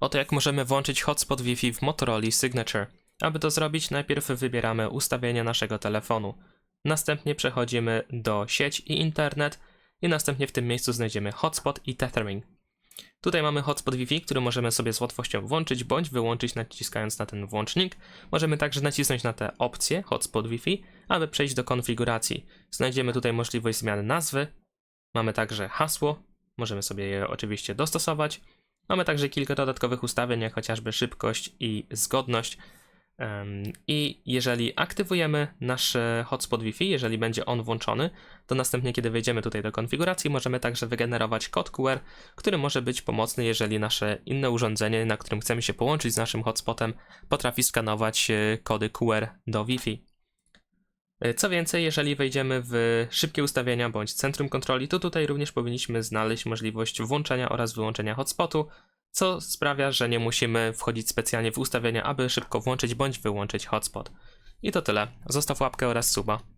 Oto jak możemy włączyć hotspot Wi-Fi w Motorola Signature. Aby to zrobić, najpierw wybieramy ustawienia naszego telefonu. Następnie przechodzimy do sieć i internet i następnie w tym miejscu znajdziemy hotspot i tethering. Tutaj mamy hotspot Wi-Fi, który możemy sobie z łatwością włączyć bądź wyłączyć naciskając na ten włącznik. Możemy także nacisnąć na tę opcję hotspot Wi-Fi, aby przejść do konfiguracji. Znajdziemy tutaj możliwość zmiany nazwy. Mamy także hasło. Możemy sobie je oczywiście dostosować. Mamy także kilka dodatkowych ustawień, jak chociażby szybkość i zgodność. I jeżeli aktywujemy nasz hotspot Wi-Fi, jeżeli będzie on włączony, to następnie, kiedy wejdziemy tutaj do konfiguracji, możemy także wygenerować kod QR, który może być pomocny, jeżeli nasze inne urządzenie, na którym chcemy się połączyć z naszym hotspotem, potrafi skanować e, kody QR do Wi-Fi. E, Co więcej, jeżeli wejdziemy w szybkie ustawienia bądź centrum kontroli, to tutaj również powinniśmy znaleźć możliwość włączenia oraz wyłączenia hotspotu, co sprawia, że nie musimy wchodzić specjalnie w ustawienia, aby szybko włączyć bądź wyłączyć hotspot. I to tyle. Zostaw łapkę oraz suba.